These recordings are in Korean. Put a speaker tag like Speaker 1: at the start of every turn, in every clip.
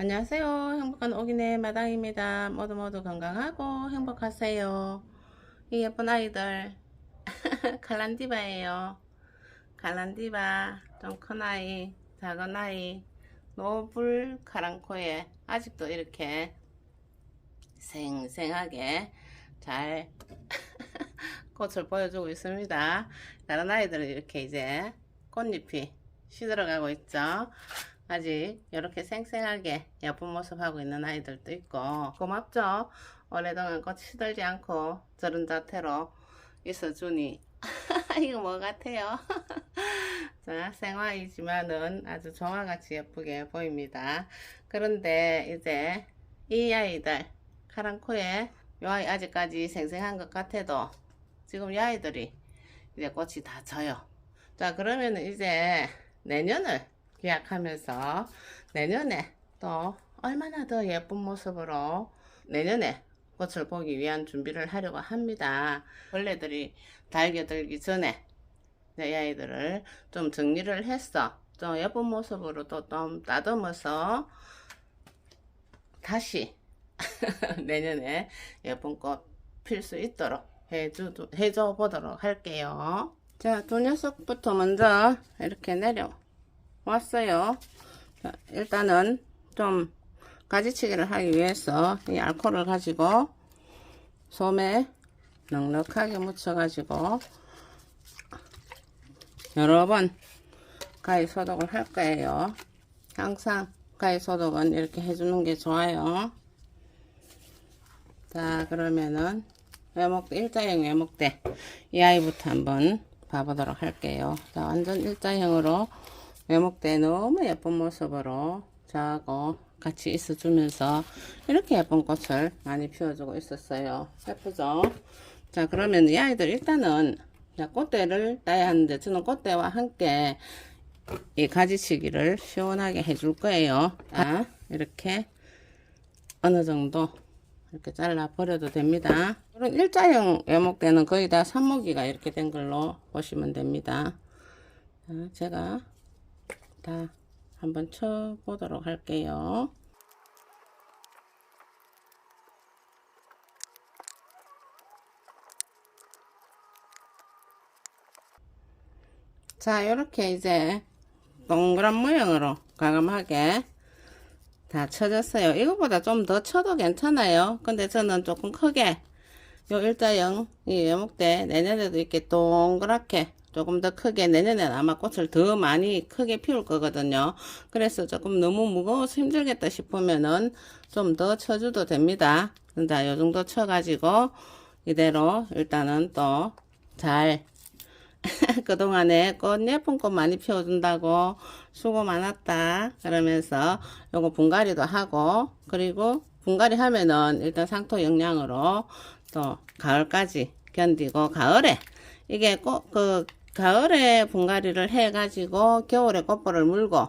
Speaker 1: 안녕하세요. 행복한 오기네 마당입니다. 모두 모두 건강하고 행복하세요. 이 예쁜 아이들 갈란디바예요. 갈란디바 좀 큰 아이, 작은 아이, 노블 카랑코에 아직도 이렇게 생생하게 잘 꽃을 보여주고 있습니다. 다른 아이들은 이렇게 이제 꽃잎이 시들어가고 있죠. 아직 이렇게 생생하게 예쁜 모습 하고 있는 아이들도 있고 고맙죠. 오래동안 꽃 시들지 않고 저런 자태로 있어주니 이거 뭐 같아요. 자 생화이지만은 아주 조화같이 예쁘게 보입니다. 그런데 이제 이 아이들 카랑코에 이 아이 아직까지 생생한 것 같아도 지금 이 아이들이 이제 꽃이 다 져요. 자 그러면 이제 내년을 기약하면서 내년에 또 얼마나 더 예쁜 모습으로 내년에 꽃을 보기 위한 준비를 하려고 합니다. 벌레들이 달겨들기 전에 내 아이들을 좀 정리를 했어. 좀 예쁜 모습으로 또 좀 따듬어서 다시 내년에 예쁜 꽃 필 수 있도록 해줘 보도록 할게요. 자, 두 녀석부터 먼저 이렇게 내려 왔어요. 자, 일단은 좀 가지치기를 하기 위해서 이 알코올을 가지고 솜에 넉넉하게 묻혀가지고 여러 번 가위 소독을 할 거예요. 항상 가위 소독은 이렇게 해주는 게 좋아요. 자, 그러면은 외목대, 일자형 외목대 이 아이부터 한번 봐보도록 할게요. 자, 완전 일자형으로 외목대 너무 예쁜 모습으로 저하고 같이 있어주면서 이렇게 예쁜 꽃을 많이 피워주고 있었어요. 예쁘죠? 자, 그러면 이 아이들 일단은 자, 꽃대를 따야 하는데 저는 꽃대와 함께 이 가지치기를 시원하게 해줄 거예요. 자, 이렇게 어느 정도 이렇게 잘라 버려도 됩니다. 이런 일자형 외목대는 거의 다 산모기가 이렇게 된 걸로 보시면 됩니다. 자, 제가 다 한번 쳐 보도록 할게요. 자, 이렇게 이제 동그란 모양으로 과감하게 다 쳐졌어요. 이거보다 좀 더 쳐도 괜찮아요. 근데 저는 조금 크게 요 일자형 이 외목대 내년에도 이렇게 동그랗게 조금 더 크게 내년에는 아마 꽃을 더 많이 크게 피울 거거든요. 그래서 조금 너무 무거워서 힘들겠다 싶으면은 좀 더 쳐줘도 됩니다. 자, 요 정도 쳐가지고 이대로 일단은 또 잘 그동안에 꽃 예쁜 꽃 많이 피워준다고 수고 많았다 그러면서 요거 분갈이도 하고 그리고 분갈이 하면은 일단 상토 영양으로 또 가을까지 견디고 가을에 이게 꽃그 가을에 분갈이를 해 가지고 겨울에 꽃볼을 물고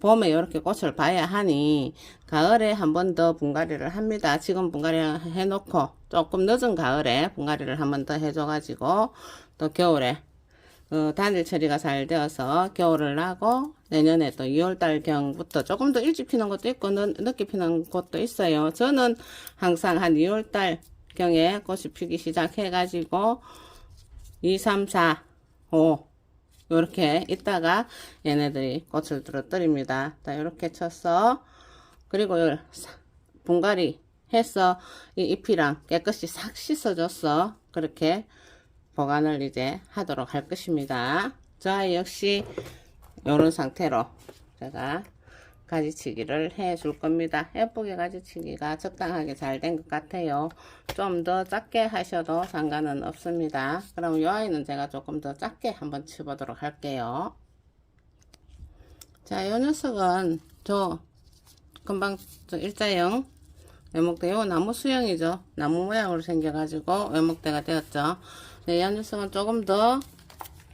Speaker 1: 봄에 이렇게 꽃을 봐야 하니 가을에 한 번 더 분갈이를 합니다. 지금 분갈이를 해놓고 조금 늦은 가을에 분갈이를 한 번 더 해줘 가지고 또 겨울에 어, 단일 처리가 잘 되어서 겨울을 나고 내년에 또 2월달 경부터 조금 더 일찍 피는 것도 있고 늦, 늦게 피는 곳도 있어요. 저는 항상 한 2월달 경에 꽃이 피기 시작해 가지고 2, 3, 4, 5 요렇게 있다가 얘네들이 꽃을 들어뜨립니다. 자, 요렇게 쳤어. 그리고 분갈이 해서 이 잎이랑 깨끗이 싹 씻어줬어. 그렇게 보관을 이제 하도록 할 것입니다. 자, 역시 이런 상태로 제가 가지치기를 해 줄 겁니다. 예쁘게 가지치기가 적당하게 잘 된 것 같아요. 좀 더 작게 하셔도 상관은 없습니다. 그럼 이 아이는 제가 조금 더 작게 한번 쳐보도록 할게요. 자, 이 녀석은 저 금방 저 일자형 외목대, 요 나무 수형이죠. 나무 모양으로 생겨가지고 외목대가 되었죠. 네, 이 녀석은 조금 더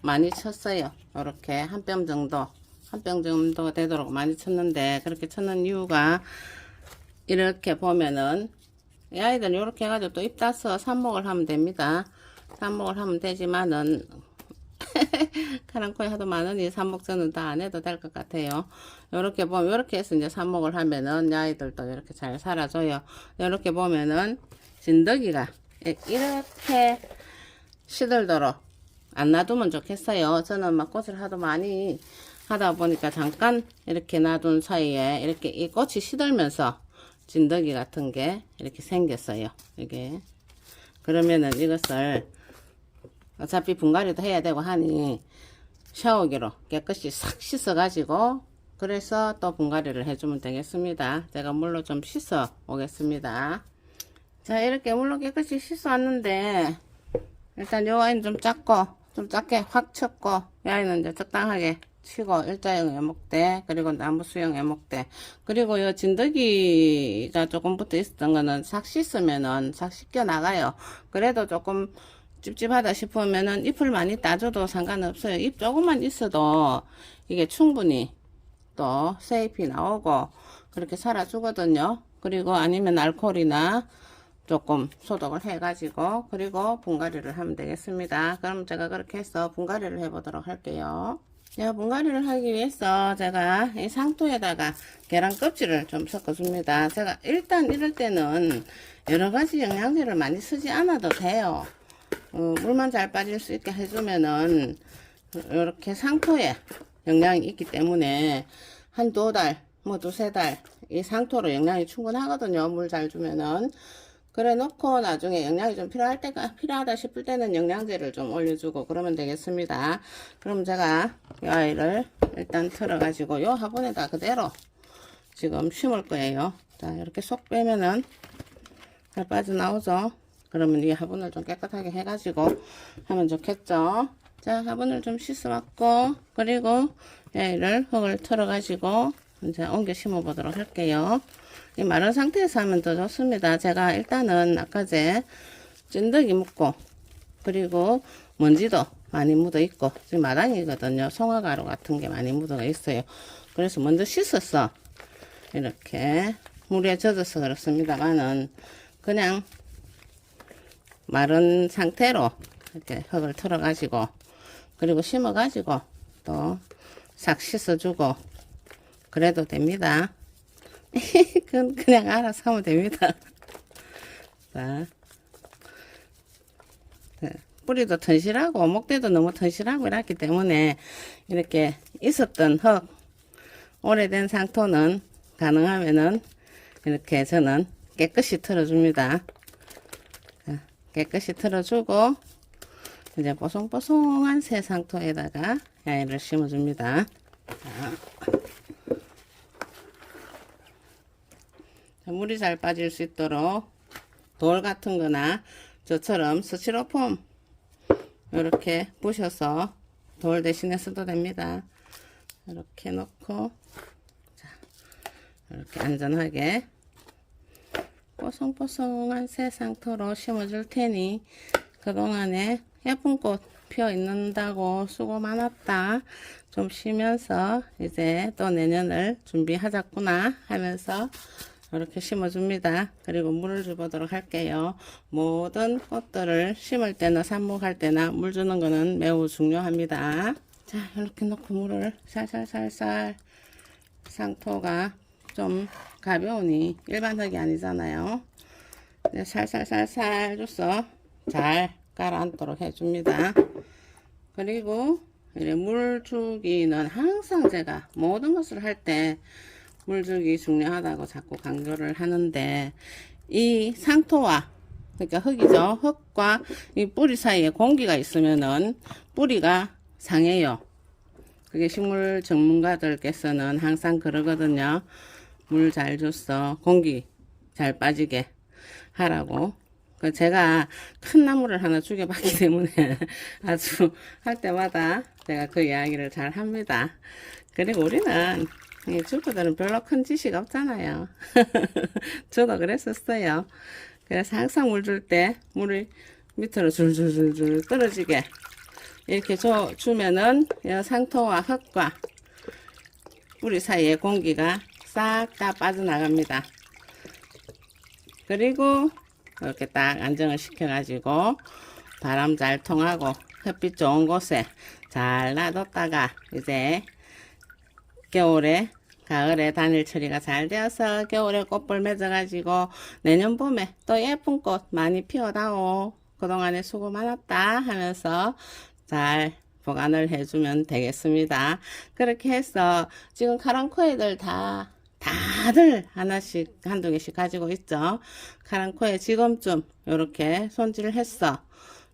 Speaker 1: 많이 쳤어요. 이렇게 한 뼘 정도, 한뼘 정도 되도록 많이 쳤는데, 그렇게 쳤는 이유가, 이렇게 보면은, 이 아이들은 이렇게 해가지고 또 입 따서 삽목을 하면 됩니다. 삽목을 하면 되지만은, 카랑코에 하도 많으니 삽목전은 다안 해도 될 것 같아요. 요렇게 보면, 요렇게 해서 이제 삽목을 하면은, 아이들도 이렇게 잘 살아줘요. 요렇게 보면은, 이- 이렇게 시들도록 안 놔두면 좋겠어요. 저는 막 꽃을 하도 많이 하다 보니까 잠깐 이렇게 놔둔 사이에 이렇게 이 꽃이 시들면서 진드기 같은 게 이렇게 생겼어요. 이게. 그러면은 이것을 어차피 분갈이도 해야 되고 하니 샤워기로 깨끗이 싹 씻어가지고 그래서 또 분갈이를 해주면 되겠습니다. 제가 물로 좀 씻어 오겠습니다. 자 이렇게 물로 깨끗이 씻어 왔는데 일단 요 아이는 좀 작고 좀 작게 확 쳤고 이 아이는 이제 적당하게 치고 일자형 애목대 그리고 나무 수형 애목대 그리고 요 진드기가 조금 붙어 있었던 거는 싹 씻으면은 싹 씻겨 나가요 그래도 조금 찝찝하다 싶으면은 잎을 많이 따줘도 상관없어요 잎 조금만 있어도 이게 충분히 또 세잎이 나오고 그렇게 살아 주거든요 그리고 아니면 알코올이나 조금 소독을 해 가지고 그리고 분갈이를 하면 되겠습니다. 그럼 제가 그렇게 해서 분갈이를 해 보도록 할게요. 자, 분갈이를 하기 위해서 제가 이 상토에다가 계란 껍질을 좀 섞어줍니다. 제가 일단 이럴 때는 여러 가지 영양제를 많이 쓰지 않아도 돼요. 어, 물만 잘 빠질 수 있게 해주면은 이렇게 상토에 영양이 있기 때문에 한 두 달, 뭐 두세 달 이 상토로 영양이 충분하거든요. 물 잘 주면은. 그래 놓고 나중에 영양이 좀 필요할 때가 필요하다 싶을 때는 영양제를 좀 올려주고 그러면 되겠습니다. 그럼 제가 이 아이를 일단 틀어 가지고 요 화분에다 그대로 지금 심을 거예요. 자 이렇게 쏙 빼면은 잘 빠져나오죠. 그러면 이 화분을 좀 깨끗하게 해가지고 하면 좋겠죠. 자 화분을 좀 씻어왔고 그리고 이 아이를 흙을 틀어 가지고 이제 옮겨 심어 보도록 할게요. 이 마른 상태에서 하면 더 좋습니다. 제가 일단은 아까 제 찐득이 묻고 그리고 먼지도 많이 묻어 있고 지금 마당이거든요. 송화가루 같은 게 많이 묻어 있어요. 그래서 먼저 씻어서 이렇게 물에 젖어서 그렇습니다만은 그냥 마른 상태로 이렇게 흙을 털어 가지고 그리고 심어 가지고 또 싹 씻어주고 그래도 됩니다. 그건 그냥 알아서 하면 됩니다. 자. 네, 뿌리도 튼실하고 목대도 너무 튼실하고 이렇기 때문에 이렇게 있었던 흙 오래된 상토는 가능하면은 이렇게 저는 깨끗이 틀어줍니다. 자, 깨끗이 틀어주고 이제 뽀송뽀송한 새 상토에다가 야이를 심어줍니다. 물이 잘 빠질 수 있도록 돌 같은 거나 저처럼 스티로폼 이렇게 부셔서 돌 대신에 써도 됩니다. 이렇게 놓고 자, 이렇게 안전하게 뽀송뽀송한 새 상토로 심어줄 테니 그동안에 예쁜 꽃 피어 있는다고 수고 많았다. 좀 쉬면서 이제 또 내년을 준비하자꾸나 하면서 이렇게 심어줍니다. 그리고 물을 줘보도록 할게요. 모든 꽃들을 심을 때나 삽목할 때나 물 주는 거는 매우 중요합니다. 자, 이렇게 넣고 물을 살살살살 상토가 좀 가벼우니 일반 흙이 아니잖아요. 네, 살살살살 줘서 잘 가라앉도록 해줍니다. 그리고 이제 물 주기는 항상 제가 모든 것을 할때 물주기 중요하다고 자꾸 강조를 하는데 이 상토와 그러니까 흙이죠. 흙과 이 뿌리 사이에 공기가 있으면은 뿌리가 상해요. 그게 식물 전문가들께서는 항상 그러거든요. 물 잘 줬어. 공기 잘 빠지게 하라고. 그 제가 큰 나무를 하나 죽여봤기 때문에 아주 할 때마다 제가 그 이야기를 잘 합니다. 그리고 우리는 이 주부들은 별로 큰 지식 없잖아요. 저도 그랬었어요. 그래서 항상 물 줄 때 물이 밑으로 줄줄줄줄 떨어지게 이렇게 줘, 주면은 이 상토와 흙과 뿌리 사이에 공기가 싹 다 빠져나갑니다. 그리고 이렇게 딱 안정을 시켜가지고 바람 잘 통하고 햇빛 좋은 곳에 잘 놔뒀다가 이제 겨울에 가을에 단일 처리가 잘 되어서 겨울에 꽃볼 맺어가지고 내년 봄에 또 예쁜 꽃 많이 피어나오. 그동안에 수고 많았다 하면서 잘 보관을 해주면 되겠습니다. 그렇게 해서 지금 카랑코에들 다 다들 하나씩 한두 개씩 가지고 있죠. 카랑코에 지금쯤 이렇게 손질을 했어.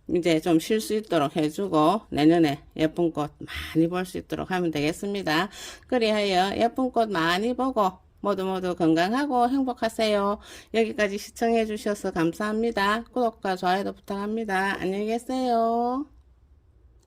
Speaker 1: 이제 좀 쉴 수 있도록 해주고 내년에 예쁜 꽃 많이 볼 수 있도록 하면 되겠습니다. 그리하여 예쁜 꽃 많이 보고 모두 모두 건강하고 행복하세요. 여기까지 시청해 주셔서 감사합니다. 구독과 좋아요도 부탁합니다. 안녕히 계세요.